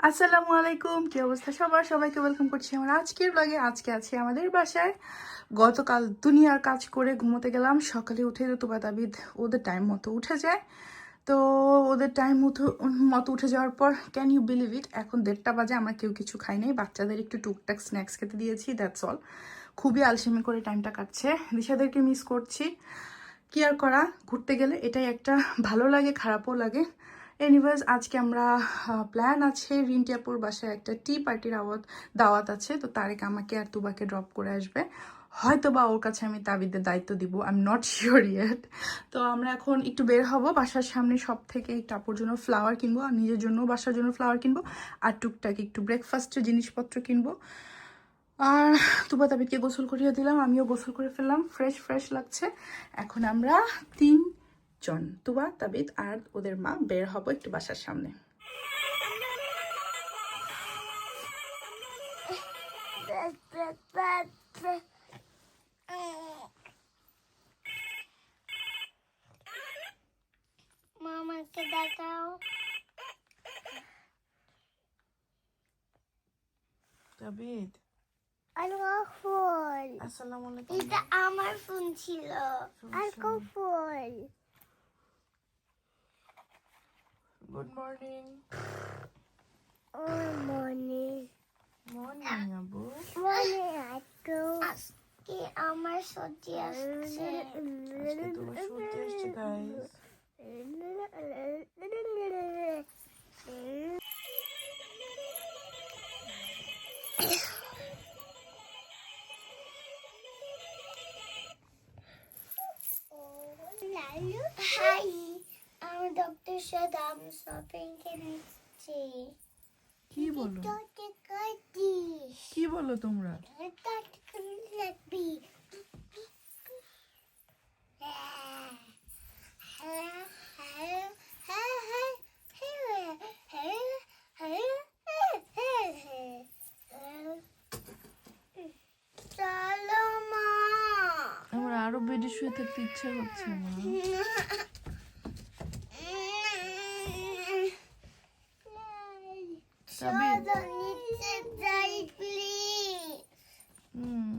আসসালামু আলাইকুম, কি অবস্থা সবার? সবাইকে ওয়েলকাম করছি আমার আজকের ব্লগে আজকে আছি আমাদের বাসায়। গতকাল দুনিয়ার কাজ করে ঘুমোতে গেলাম। সকালে উঠে তো তাবিদ ওদের টাইম মতো উঠে যায়। তো ওদের টাইম মতো মতো উঠে যাওয়ার পর ক্যান ইউ বিলিভ ইট এখন দেড়টা বাজে, আমরা কেউ কিছু খাই নাই। বাচ্চাদের একটু টুকটাক স্ন্যাক্স খেতে দিয়েছি দ্যাটস অল খুবই আলসেমি করে টাইমটা কাটছে। দিশাদেরকে মিস করছি। কি আর করা? ঘুরতে গেলে এটাই একটা ভালো লাগে, খারাপও লাগে। এনিওয়েজ আজকে আমরা প্ল্যান আছে রিন্টিয়াপুর বাসায় একটা টি পার্টির আওয়াত, দাওয়াত আছে, তো তারেক আমাকে আর তুবাকে ড্রপ করে আসবে। হয়তো বা ওর কাছে আমি তাবিদের দায়িত্ব দিব I am not sure yet তো আমরা এখন একটু বের হব, বাসার সামনে সব থেকে একটু আপুর জন্য ফ্লাওয়ার কিনবো, আর নিজের জন্য বাসার জন্য ফ্লাওয়ার কিনবো, আর টুকটাক একটু ব্রেকফাস্টের জিনিসপত্র কিনবো। আর তুবা তাবিদকে গোসল করিয়ে দিলাম, আমিও গোসল করে ফেললাম ফ্রেশ ফ্রেশ লাগছে। এখন আমরা তিনজন তুবা তাবিদ আর ওদের মা বের হব একটু বাসার সামনে। মামাকে দেখাও। তাবিদ আলগা ফুল আসসালামু আলাইকুম। এটা আমার ফোন ছিল। আর কো ফুল গুড মর্নিং ও মনে মর্নিং আবু মনে আজকে আজকে আমার সর্দি আসছে আজকে তোমার সর্দি আসছে গাইস হাই আমার ডক্টর সাথে আমি শপিং কিনেছি কি বলো? কি বলো তোমরা? কাট আমার আরও বেডে শুয়ে থাকতে ইচ্ছা হচ্ছে মা তাবিদ। চলো নিচে যাই প্লিজ হুম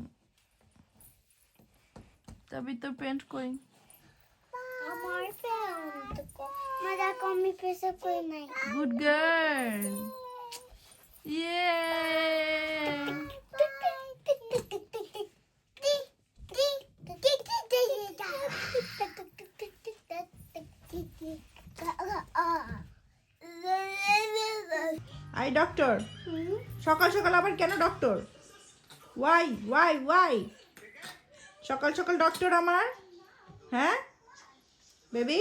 তবে তো পেন্ট কই আমার ফ্রেন্ড মজা কমি পেশা করে নাই গুড গার্ল ইয়ে আই ডক্টর সকাল সকাল আবার কেন ডক্টর ওয়াই ওয়াই ওয়াই সকাল সকাল ডক্টর আমার? হ্যাঁ? বেবি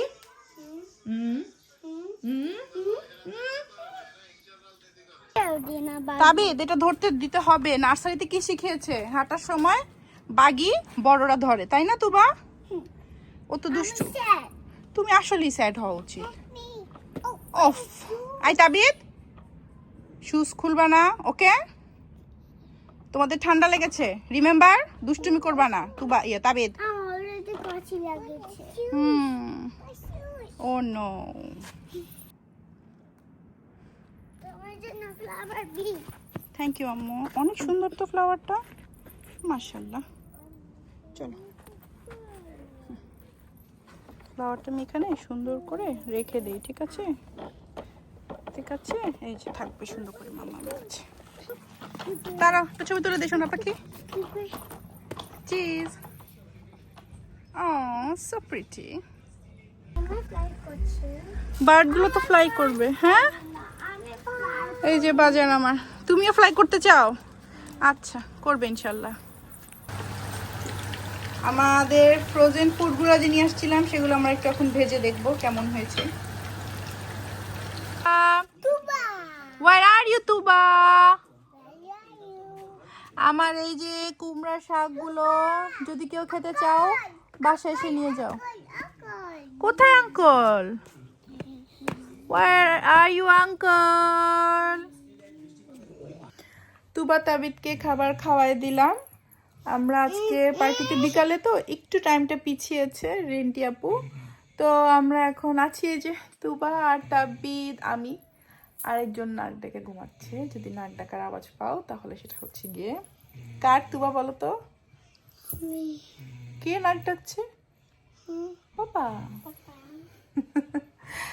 তাবিদ এটা ধরতে দিতে হবে। নার্সারিতে কি শিখিয়েছে? হাঁটার সময় বাগি বড়রা ধরে তাই না তুবা? ও তো দুষ্টু। তুমি আসলেই স্যাড হওয়া উচিত। অফ আই তাবিদ? শুজ খুলবা না ওকে তোমাদের ঠান্ডা লেগেছে? রিমেম্বার দুষ্টুমি করবা না। তুবা ইয়ে তাবিদ। হুম। ও নো থ্যাংক ইউ আম্মু। অনেক সুন্দর তো ফ্লাওয়ারটা মার্শাল্লাহ চলো। ফ্লাওয়ারটা আমি এখানে সুন্দর করে রেখে দিই ঠিক আছে? ঠিক আছে? এই যে থাকবে সুন্দর করে মামা আমার কাছে। তারা একটা ছবি তুলে দিই সোনা পাখি। চিজ ও সো প্রিটি বার্ডগুলো তো ফ্লাই করবে হ্যাঁ? এই যে বাজার আমার। তুমিও ফ্লাই করতে চাও? আচ্ছা করবে ইনশাল্লাহ। আমাদের ফ্রোজেন ফুডগুলো যে নিয়ে আসছিলাম, সেগুলো আমরা একটু এখন ভেজে দেখব, কেমন হয়েছে Tuba where are you Tuba Where are you? আমার এই যে কুমড়া শাকগুলো যদি কেউ খেতে চাও বাসায় এসে নিয়ে যাও। কোথায় uncle? Where are you uncle? Tuba তাবিদকে খাবার খাওয়াই দিলাম। আমরা আজকে পার্টিতে বিকালে তো একটু টাইমটা পিছিয়েছে রেন্টি আপু। তো আমরা এখন আছি যে তুবা আর তাবিদ আমি। আরেকজন নাক ডেকে ঘুমাচ্ছে। যদি নাক ডাকার আওয়াজ পাও তাহলে সেটা হচ্ছে গিয়ে কার তুবা বলো তো? কে নাক ডাকছে? বাবা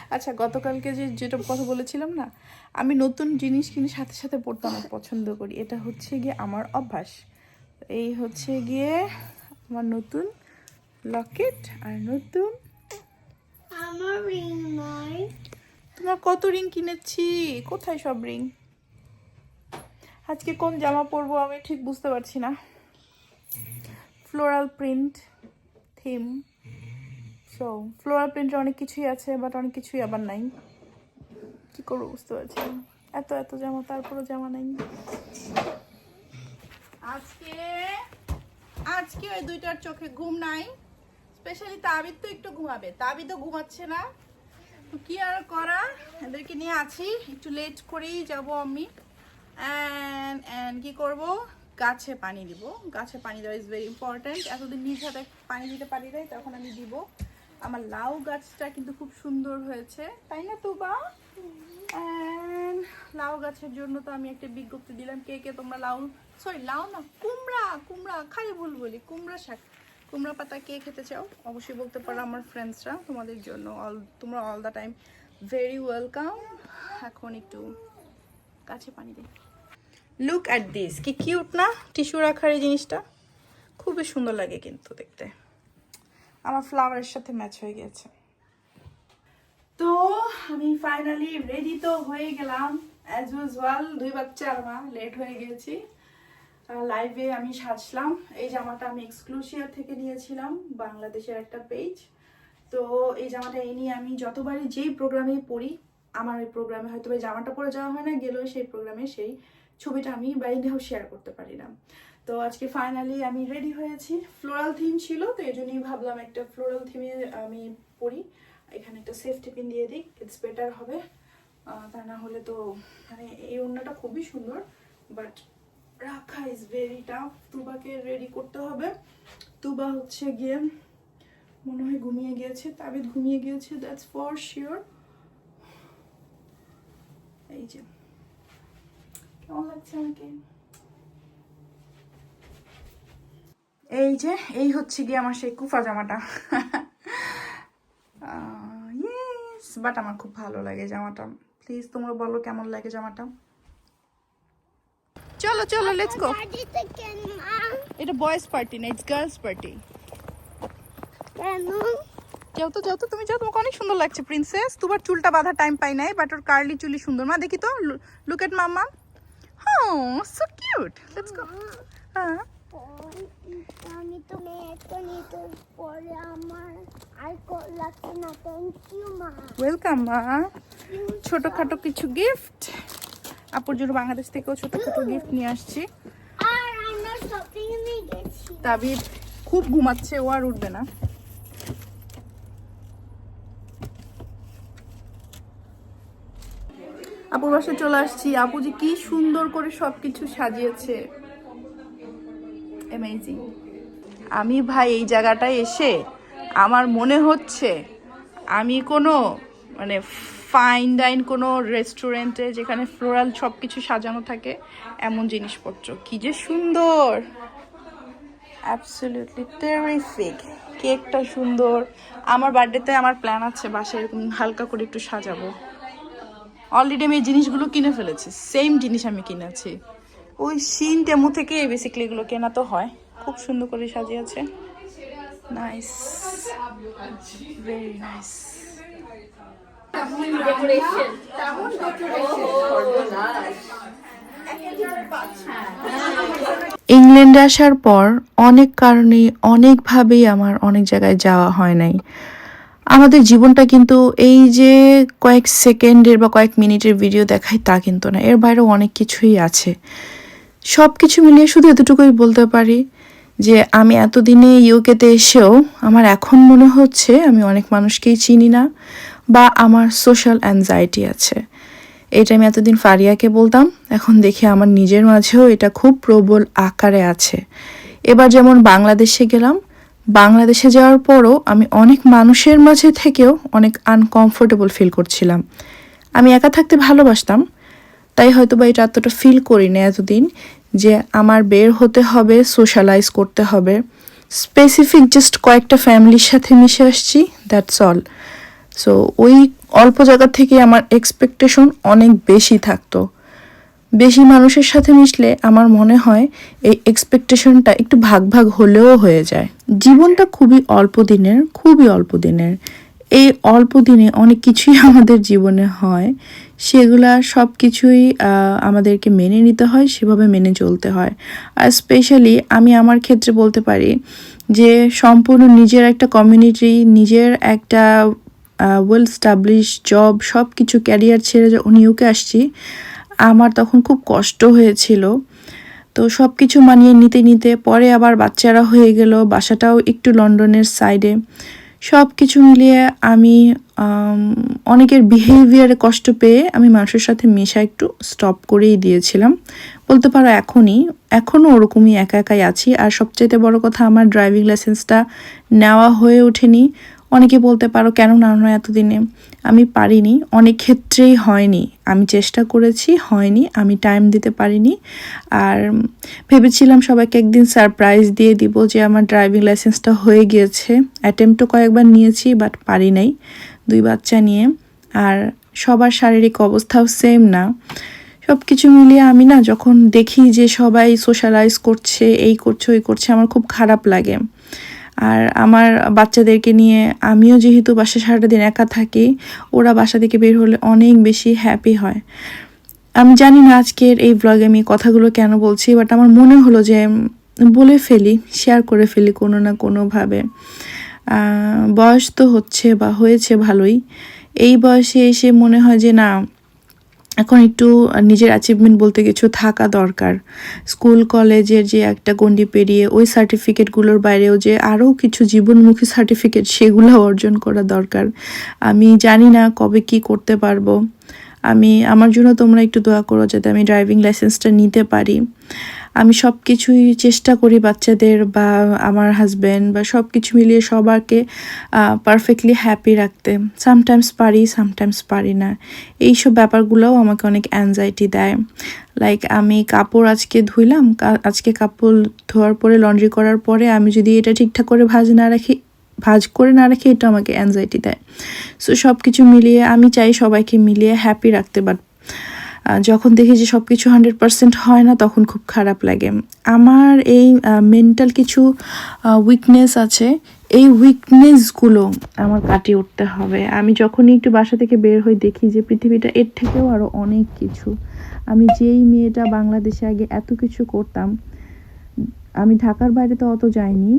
আচ্ছা গতকালকে যে যেটা কথা বলেছিলাম না আমি নতুন জিনিস কিনে সাথে সাথে পড়তে অনেক পছন্দ করি। এটা হচ্ছে গিয়ে আমার অভ্যাস। এই হচ্ছে গিয়ে আমার নতুন লকেট আর নতুন আমার রিং নয় তোমার কত রিং কিনেছি? কোথায় সব রিং আজকে কোন জামা পরবো আমি ঠিক বুঝতে পারছি না। Floral print theme so floral প্রিন্টের অনেক কিছুই আছে বাট অনেক কিছুই আবার নাই। কি করব বুঝতে পারছি এত এত জামা, তারপরও জামা নাই। আজকে আজকে ওই দুইটার চোখে ঘুম নাই। স্পেশালি তাবিদ তো একটু ঘুমাবে। তাবিদও ঘুমাচ্ছে না। তো কি আর করা? এদেরকে নিয়ে আছি। একটু লেট করেই যাব আমি। অ্যান্ড অ্যান্ড কি করব? গাছে পানি দিব। গাছে পানি দেওয়া ইজ ভেরি ইম্পর্ট্যান্ট এতদিন নিজ হাতে পানি দিতে পারি নাই, তখন আমি দিব। আমার লাউ গাছটা কিন্তু খুব সুন্দর হয়েছে। তাই না তো বা লাউ গাছের জন্য তো আমি একটা বিজ্ঞপ্তি দিলাম। কে কে তোমরা লাউ সরি লাউ না, কুমড়া কুমড়া খাই ভুল বলি, কুমড়া শাক। কুমড়া পাতা কে খেতে চাও? অবশ্যই বলতে পারো আমার ফ্রেন্ডসরা তোমাদের জন্য অল তোমরা all the time very welcome এখন একটু কাছে পানি দিই লুক অ্যাট দিস কি কিউট না? টিস্যু রাখার এই জিনিসটা? খুবই সুন্দর লাগে কিন্তু দেখতে। আমার ফ্লাওয়ারের সাথে ম্যাচ হয়ে গেছে। তো আমি ফাইনালি রেডি তো হয়ে গেলাম। অ্যাজ ইউজুয়াল দুই বাচ্চার মা লেট হয়ে গেছি। লাইভে আমি সাজলাম। এই জামাটা আমি এক্সক্লুসিভ থেকে নিয়েছিলাম, বাংলাদেশের একটা পেজ তো এই জামাটা এই নিয়ে আমি যতবারই যেই প্রোগ্রামে পড়ি, আমার ওই প্রোগ্রামে হয়তো ওই জামাটা পরে যাওয়া হয় না, গেলেও সেই প্রোগ্রামে সেই ছবিটা আমি বাইরেও শেয়ার করতে পারি না। তো আজকে ফাইনালি আমি রেডি হয়েছি। ফ্লোরাল থিম ছিল, তো এই জন্যই ভাবলাম একটা ফ্লোরাল থিমে আমি পড়ি। এখানে একটা সেফটি পিন দিয়ে দিই ইটস বেটার হবে। তা না হলে তো মানে এই ওড়নাটা খুবই সুন্দর বাট রাখা ইজ ভেরি টাফ তুবাকে রেডি করতে হবে। তুবা হচ্ছে গিয়ে মনে হয় ঘুমিয়ে গিয়েছে। তাবিদ ঘুমিয়ে গিয়েছে দ্যাটস ফর শিওর এই যে। কেমন লাগছে আমাকে? এই যে, এই হচ্ছে গিয়ে আমার সেই কুফা জামাটা। বাট আমার খুব ভালো লাগে জামাটা। প্লিজ তোমরা বলো কেমন লাগে জামাটা? চলো চলো লেটস গো এটা বয়েজ পার্টি না ইটস গার্লস পার্টি যাও তো যাও তো তুমি যাও তোমাকে অনেক সুন্দর লাগছে প্রিন্সেস তোমার চুলটা বাঁধা টাইম পাই নাই বাট ওর কার্লি চুলি সুন্দর। মা দেখি তো লুক এট মাম্মা। হ্যাঁ সো কিউট লেটস গো হ্যাঁ। আমি তো মেয়েটা নিতে পরে আমার আর লাগছে না। থ্যাংক ইউ মা। ওয়েলকাম মা। ছোটখাটো কিছু গিফট আপুর জন্য বাংলাদেশ থেকেও ছোটখাটো গিফট নিয়ে আসছি। তাবির খুব ঘুমাচ্ছে ও আর উঠবে না। আপুর বাসায় চলে আসছি। আপু যে কি সুন্দর করে সবকিছু সাজিয়েছে। অ্যামেজিং আমি ভাই এই জায়গাটায় এসে আমার মনে হচ্ছে আমি কোনো মানে ফাইন ডাইন কোনো রেস্টুরেন্টে যেখানে ফ্লোরাল সব কিছু সাজানো থাকে, এমন জিনিসপত্র। কি যে সুন্দর! অ্যাবসলিউটলি টেরিফিক কেকটা সুন্দর। আমার বার্থডেতে আমার প্ল্যান আছে বাসায় এরকম হালকা করে একটু সাজাবো। অলরেডি আমি এই জিনিসগুলো কিনে ফেলেছি। সেম জিনিস আমি কিনেছি। ওই সিন টেমু থেকে বেসিক্যালি এগুলো কেনা তো হয়। খুব সুন্দর করে সাজিয়েছে। নাইস ভেরি নাইস ইংল্যান্ডে আসার পর অনেক কারণে অনেকভাবেই আমার অনেক জায়গায় যাওয়া হয় নাই। আমাদের জীবনটা কিন্তু এই যে কয়েক সেকেন্ডের বা কয়েক মিনিটের ভিডিও দেখায় তা কিন্তু না। এর বাইরেও অনেক কিছুই আছে। সব কিছু মিলিয়ে শুধু এতটুকুই বলতে পারি যে আমি এতদিনে ইউকেতে এসেও আমার এখন মনে হচ্ছে আমি অনেক মানুষকেই চিনি না। বা আমার সোশ্যাল অ্যাংজাইটি আছে। এটা আমি এতদিন ফারিয়াকে বলতাম, এখন দেখি আমার নিজের মাঝেও এটা খুব প্রবল আকারে আছে। এবার যেমন বাংলাদেশে গেলাম, বাংলাদেশে যাওয়ার পরও আমি অনেক মানুষের মাঝে থেকেও অনেক আনকমফোর্টেবল ফিল করছিলাম। আমি একা থাকতে ভালোবাসতাম, তাই হয়তো বা এটা এতটা ফিল করি না এতদিন যে আমার বের হতে হবে সোশ্যালাইজ করতে হবে। স্পেসিফিক জাস্ট কয়েকটা ফ্যামিলির সাথে মিশে আসছি দ্যাটস অল সো ওই অল্প জায়গা থেকে আমার এক্সপেকটেশন অনেক বেশি থাকতো। বেশি মানুষের সাথে মিশলে আমার মনে হয় এই এক্সপেকটেশনটা একটু ভাগ ভাগ হলেও হয়ে যায়। জীবনটা খুবই অল্প দিনের, খুবই অল্প দিনের। এই অল্প দিনে অনেক কিছুই আমাদের জীবনে হয়। সেগুলা সব কিছুই আমাদেরকে মেনে নিতে হয়, সেভাবে মেনে চলতে হয়। আর স্পেশালি আমি আমার ক্ষেত্রে বলতে পারি যে, সম্পূর্ণ নিজের একটা কমিউনিটি নিজের একটা ওয়েল স্টাবলিশ জব সব কিছু ক্যারিয়ার ছেড়ে যখন ইউকে আসছি, আমার তখন খুব কষ্ট হয়েছিল। তো সব কিছু মানিয়ে নিতে নিতে পরে আবার বাচ্চারা হয়ে গেল, বাসাটাও একটু লন্ডনের সাইডে সব কিছু মিলিয়ে আমি অনেকের বিহেভিয়ারে কষ্ট পেয়ে আমি মানুষের সাথে মেশা একটু স্টপ করেই দিয়েছিলাম। বলতে পারো এখনই, এখনও ওরকমই একা একাই আছি। আর সবচাইতে বড় কথা, আমার ড্রাইভিং লাইসেন্সটা নেওয়া হয়ে ওঠেনি। অনেকে বলতে পারো, কেন না হয় এতদিনে? আমি পারিনি। অনেক ক্ষেত্রেই হয়নি। আমি চেষ্টা করেছি, হয়নি। আমি টাইম দিতে পারিনি। আর ভেবেছিলাম সবাইকে একদিন সারপ্রাইজ দিয়ে দিব যে আমার ড্রাইভিং লাইসেন্সটা হয়ে গিয়েছে। অ্যাটেম্পটও কয়েকবার নিয়েছি বাট পারি নাই দুই বাচ্চা নিয়ে। আর সবার শারীরিক অবস্থাও সেম না। সব কিছু মিলিয়ে আমি না যখন দেখি যে সবাই সোশ্যালাইজ করছে, এই করছে, ওই করছে, আমার খুব খারাপ লাগে। আর আমার বাচ্চাদেরকে নিয়ে আমিও যেহেতু বাসা সারাটা দিন একা থাকি, ওরা বাসা থেকে বের হলে অনেক বেশি হ্যাপি হয়। আমি জানি না আজকের এই ব্লগে আমি কথাগুলো কেন বলছি বাট আমার মনে হলো যে বলে ফেলি শেয়ার করে ফেলি কোনো না কোনোভাবে। বয়স তো হচ্ছে বা হয়েছে ভালোই। এই বয়সে এসে মনে হয় যে না এখন একটু নিজের অ্যাচিভমেন্ট বলতে কিছু থাকা দরকার। স্কুল কলেজের যে একটা গণ্ডি পেরিয়ে ওই সার্টিফিকেটগুলোর বাইরেও যে আরও কিছু জীবনমুখী সার্টিফিকেট সেগুলো অর্জন করা দরকার। আমি জানি না কবে কি করতে পারব। আমি, আমার জন্য তোমরা একটু দোয়া করো যাতে আমি ড্রাইভিং লাইসেন্সটা নিতে পারি। আমি সব কিছুই চেষ্টা করি বাচ্চাদের বা আমার হাজব্যান্ড বা সব কিছু মিলিয়ে সবারকে পারফেক্টলি হ্যাপি রাখতে। সামটাইমস পারি সামটাইমস পারি না। এইসব ব্যাপারগুলোও আমাকে অনেক অ্যাংজাইটি দেয়। লাইক আমি কাপড় আজকে ধুইলাম আজকে কাপড় ধোয়ার পরে লন্ড্রি করার পরে আমি যদি এটা ঠিকঠাক করে ভাজ না রাখি, ভাজ করে না রাখি, এটা আমাকে অ্যাংজাইটি দেয়। সো সব কিছু মিলিয়ে আমি চাই সবাইকে মিলিয়ে হ্যাপি রাখতে বাট যখন দেখি যে সব কিছু হান্ড্রেড পার্সেন্ট হয় না, তখন খুব খারাপ লাগে। আমার এই মেন্টাল কিছু উইকনেস আছে, এই উইকনেসগুলো আমার কাটিয়ে উঠতে হবে। আমি যখনই একটু বাসা থেকে বের হই, দেখি যে পৃথিবীটা এর থেকেও আরও অনেক কিছু। আমি যেই মেয়েটা বাংলাদেশে আগে এত কিছু করতাম, আমি ঢাকার বাইরে তো অত যাইনি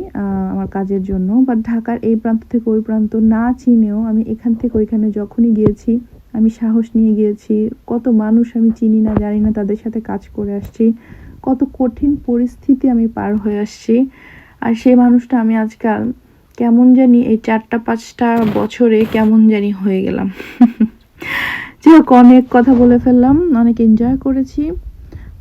আমার কাজের জন্য বাট ঢাকার এই প্রান্ত থেকে ওই প্রান্ত না চিনেও আমি এখান থেকে ওইখানে যখনই গিয়েছি আমি সাহস নিয়ে গিয়েছি, কত মানুষ আমি চিনি না, জানি না তাদের সাথে কাজ করে আসছি, কত কঠিন পরিস্থিতি আমি পার হয়ে আসছি। আর সেই মানুষটা আমি আজকাল কেমন জানি এই চারটা পাঁচটা বছরে কেমন জানি হয়ে গেলাম। যাই হোক, অনেক কথা বলে ফেললাম, অনেক এনজয় করেছি,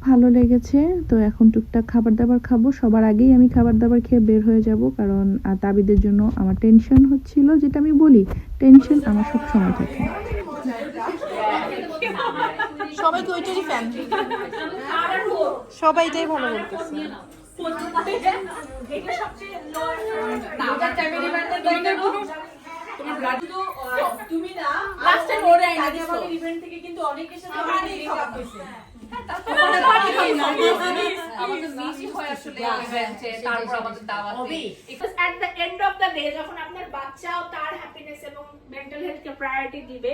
ভালো লেগেছে। তো এখন টুকটাক খাবার দাবার খাব, সবার আগেই আমি খাবার দাবার খেয়ে বের হয়ে যাব, কারণ তাবিদের জন্য আমার টেনশন হচ্ছিল, যেটা আমি বলি টেনশন আমার সব সময় থাকে। সবাই তো ওইটারই ফ্যান সবাই এটাই ভালো বলতেছে। তুমি না লাস্ট টাইম ওরে আইনা দিছো। ইভেন্ট থেকে কিন্তু অনেকের সাথে অনেক খারাপ হইছে Because at the end of the day যখন আপনার বাচ্চাও তার হ্যাপিনেস এবং মেন্টাল হেলথকে প্রায়োরিটি দিবে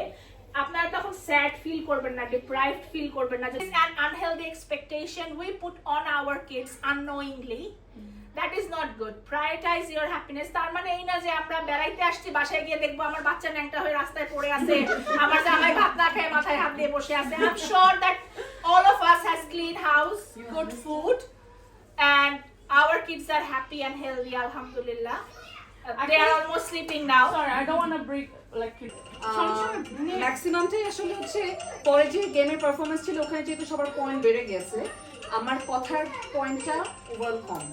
আপনারা তখন স্যাড ফিল করবেন না ডিপ্রাইভড ফিল করবেন না an unhealthy expectation we put on our kids unknowingly. That is not good prioritize your happiness তার মানে এই না যে আমরা বেড়াইতে আসছি বাসায় গিয়ে দেখব আমার বাচ্চা ন্যাংটা হয়ে রাস্তায় পড়ে আছে আমার জামাই ভাত না খেয়ে মাথায় হাত দিয়ে বসে আছে। I am sure that all of us has clean house good food our kids are happy and healthy alhamdulillah Uh, they are almost sleeping now. Sorry, I don't want to break like ম্যাক্সিমামটাই আসলে হচ্ছে পরে যে গেমের performance ছিল ওখানে যেহেতু সবার পয়েন্ট বেড়ে গেছে আমার কথার পয়েন্টটা ওভারঅল কম।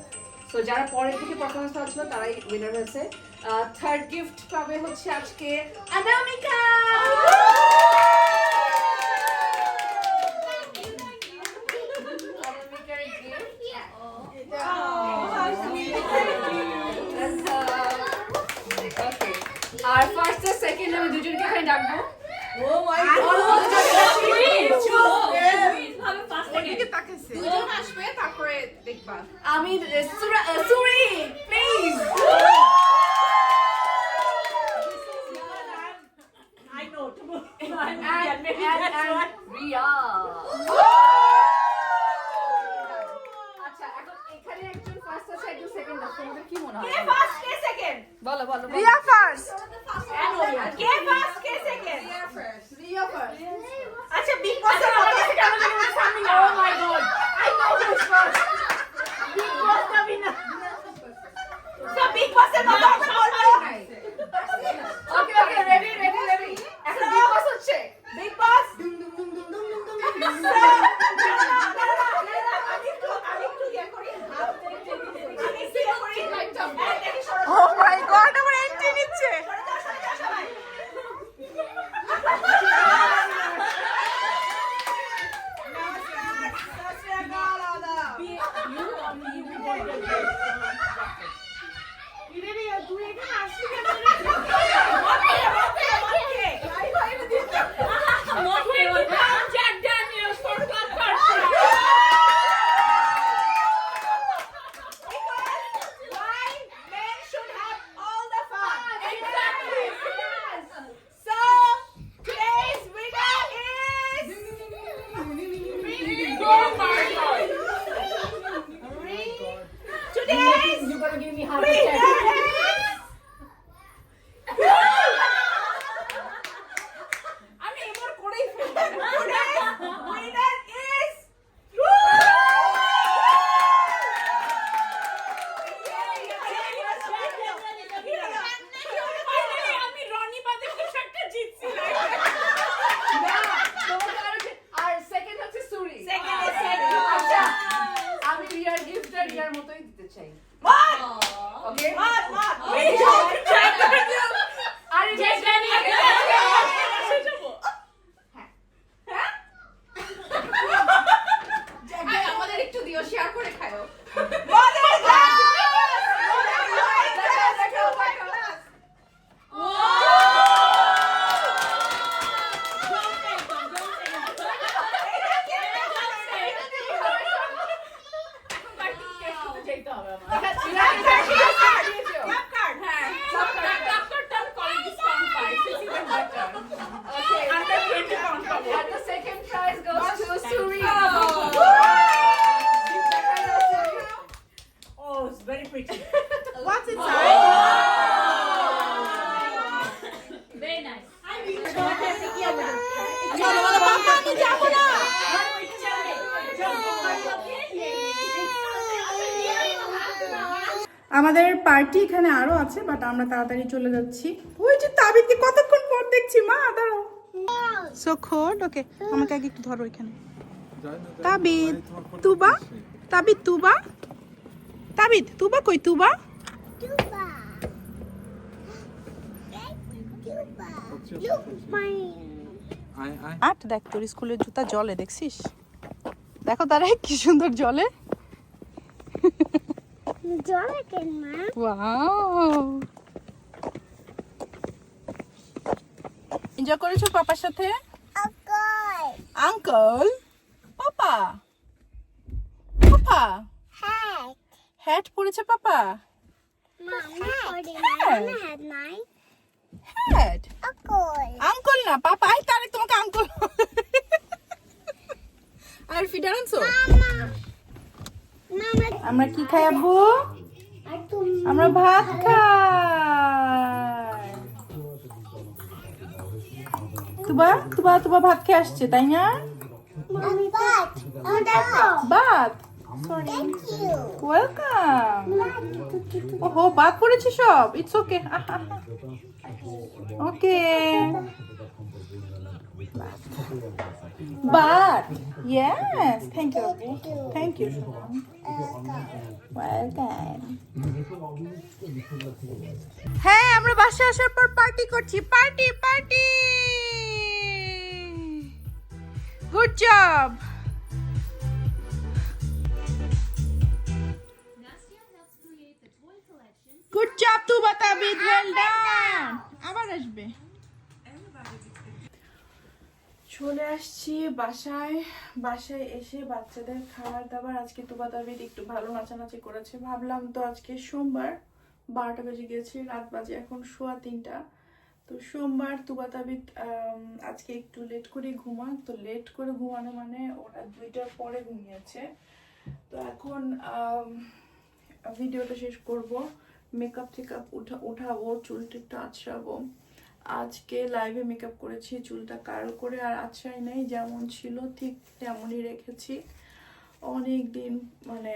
সো যারা পরের দিকে পারফরমেন্স পাচ্ছিল তারাই উইনার হয়েছে। থার্ড গিফট পাবে হচ্ছে আজকে অনামিকা দুজনকে এখানে ডাকবো। দুজন আসবে তারপরে দেখবা। আমি সুরা- sorry please I know. and, and, and Riya আচ্ছা এখন এখানে একজন ফার্স্ট আছে একজন সেকেন্ড আছে তোমাদের কি মনে হয় কে ফার্স্ট কে সেকেন্ড বলো বলো বলো। রিয়া ফার্স্ট কে ফার্স্ট কে সেকেন্ড রিয়া ফার্স্ট আচ্ছা বিগ পার্টি এখানে আরও আছে বাট আমরা তাড়াতাড়ি চলে যাচ্ছি। ওই যে তাবিদকে কতক্ষণ পর দেখছি মা দাঁড়াও। সো খোট ওকে আমাকে আগে একটু ধরো এখানে। তাবিদ তুবা? তাবিদ তুবা? তাবিদ তুবা কই তুবা? Tuba. Tuba. Look, mine. আট দেখ তোর স্কুলের জুতা জলে দেখছিস? দেখো তারা কি সুন্দর জলে। এনজয় করেছ পাপার সাথে? Uncle papa? পাপা? হ্যাঁ হ্যাট পরেছে পাপা? হ্যাট আঙ্কেল না পাপা আই তারে তোমাকে আঙ্কেল আর ফিডার আনছো? মামা মামা আমরা কি খাই আব্বু? আমরা ভাত খাই। তুবা তুবা তুবা ভাত খেয়ে আসছে তাই না? ভাত। ওয়েলকাম ওহো ভাত করেছি সব। It's okay okay yes thank you thank you welcome হ্যাঁ আমরা বাসায় আসার পর পার্টি করছি। Party party good job good job Tuba Tabid well done আবার আসবে। চলে আসছি বাসায়। বাসায় এসে বাচ্চাদের খাবার দাবার আজকে তুবা দাবিদ একটু ভালো নাচানাচি করেছে। ভাবলাম তো আজকে সোমবার বারোটা বেজে গেছে, রাত বাজে এখন সোয়া তিনটা। তো সোমবার তুবা তাবিদ আজকে একটু লেট করে ঘুমান। তো লেট করে ঘুমানো মানে ওরা দুইটার পরে ঘুমিয়েছে। তো এখন ভিডিওটা শেষ করব। মেকআপ টেকআপ উঠা, উঠাবো চুলটা একটু আছড়াবো আজকে লাইভে মেকআপ করেছি, চুলটা কার্ল করে, আর আছড়াই নেই, যেমন ছিল, ঠিক তেমনই রেখেছি। অনেক দিন মানে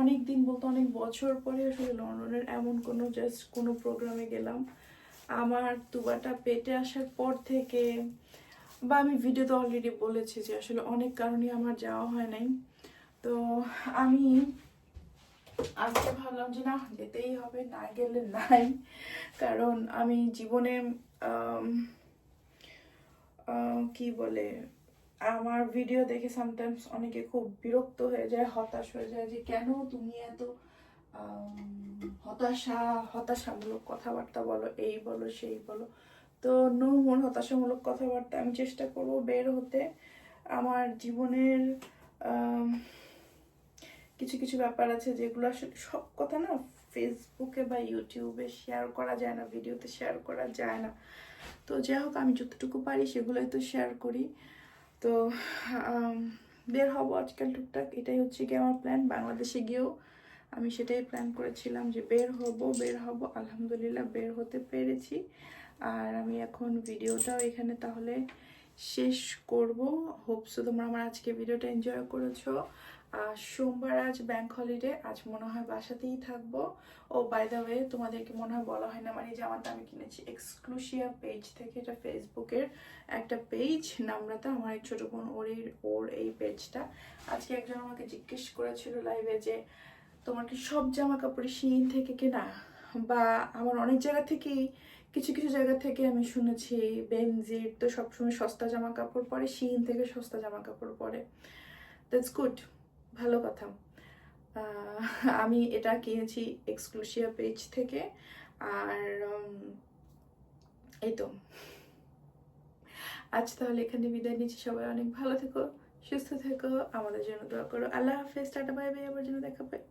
অনেক দিন বলতে অনেক বছর পরে আসলে লন্ডনের এমন কোনো জাস্ট কোনো প্রোগ্রামে গেলাম। আমার তুবাটা পেটে আসার পর থেকে, বা আমি ভিডিওতে অলরেডি বলেছি যে আসলে অনেক কারণে আমার যাওয়া হয় নাই। তো আমি আজকে ভাবলাম যে, না, যেতেই হবে, না গেলে নাই। কারণ আমি জীবনে কি বলে, আমার ভিডিও দেখে সামটাইমস অনেকে খুব বিরক্ত হয়ে যায়, হতাশ হয়ে যায় যে, কেন তুমি এত হতাশা, হতাশামূলক কথাবার্তা বলো, এই বলো, সেই বলো? তো নো মোর হতাশামূলক কথাবার্তা আমি চেষ্টা করব বের হতে। আমার জীবনের কিছু কিছু ব্যাপার আছে যেগুলো আসলে সব কথা না ফেসবুকে বা ইউটিউবে শেয়ার করা যায় না, ভিডিওতে শেয়ার করা যায় না। তো যাই হোক, আমি যতটুকু পারি সেগুলোই তো শেয়ার করি। তো বের হব আজকাল টুকটাক। এটাই হচ্ছে কি আমার প্ল্যান বাংলাদেশে গিয়েও আমি সেটাই প্ল্যান করেছিলাম যে বের হব বের হব। আলহামদুলিল্লাহ বের হতে পেরেছি। আর আমি এখন ভিডিওটাও এখানে তাহলে শেষ করব। হোপসো তোমরা আমার আজকে ভিডিওটা এনজয় করেছ। আর সোমবার আজ ব্যাংক হলিডে আজ মনে হয় বাসাতেই থাকব। ও বাই দ্য ওয়ে তোমাদেরকে মনে হয় বলা হয় না মানে জামাটা আমি কিনেছি এক্সক্লুসিয়া পেজ থেকে এটা ফেসবুকের একটা পেজ নামরাতা আমার এক ছোটো বোন ওর এই ওর এই পেজটা আজকে একজন আমাকে জিজ্ঞেস করেছিল লাইভে যে, তোমার কি সব জামা কাপড় শিন থেকে কেনা? বা আমার অনেক জায়গা থেকেই, কিছু কিছু জায়গা থেকে আমি শুনেছি বেনজির তো সবসময় সস্তা জামা কাপড় পরে শিন থেকে সস্তা জামা কাপড় পরে। দ্যাটস গুড ভালো কথা। আমি এটা কিনেছি এক্সক্লুসিয়া পেজ থেকে। আর এই তো। আজ তাহলে এখানে বিদায় নিচ্ছি। সবাই অনেক ভালো থেকো, সুস্থ থেকো। আমাদের জন্য দোয়া করো। আল্লাহ হাফেজ, টাটা, বাই বাই। আবার জন্য দেখা পাই